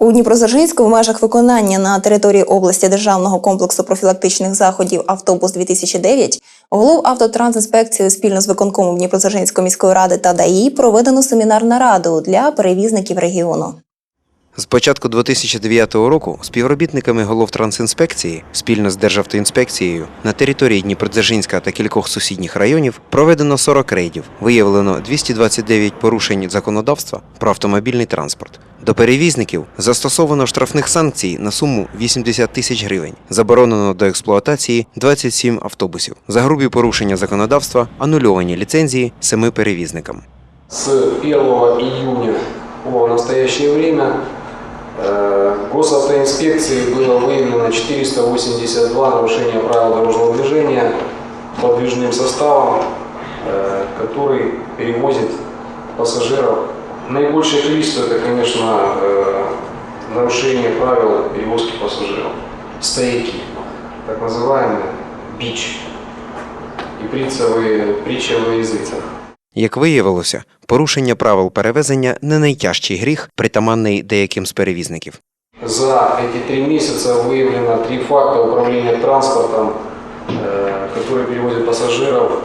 У Дніпрозержинську в межах виконання на території області державного комплексу профілактичних заходів Автобус 2009 голов автотрансінспекції спільно з виконкомом Дніпрозержинської міської ради та ДАІ проведено семінар нараду для перевізників регіону. З початку 2009 року співробітниками голов трансінспекції спільно з Державтоінспекцією на території Дніпродзержинська та кількох сусідніх районів проведено 40 рейдів, виявлено 229 порушень законодавства про автомобільний транспорт. До перевізників застосовано штрафних санкцій на суму 80 тисяч гривень. Заборонено до експлуатації 27 автобусів. За грубі порушення законодавства анульовані ліцензії семи перевізникам. С 1 июня по настоящее время госавтоинспекции было выявлено 482 нарушения правил дорожного движения подвижным составом, э, который перевозит пассажиров. Наибольшее количество это, конечно, э, нарушение правил перевозки пассажиров. Стояки, так называемые бич и притча во языцах. Як виявилося, порушення правил перевезення не найтяжчий гріх, притаманний деяким з перевізників. За эти три месяца выявлено три факта управления транспортом, э, которые перевозят пассажиров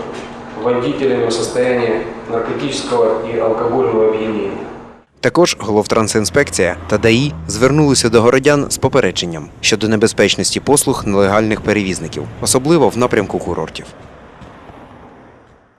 водителями в состоянии наркотического и алкогольного опьянения. Також головтрансінспекція та ДАІ звернулися до городян з попередженням щодо небезпечності послуг нелегальних перевізників, особливо в напрямку курортів.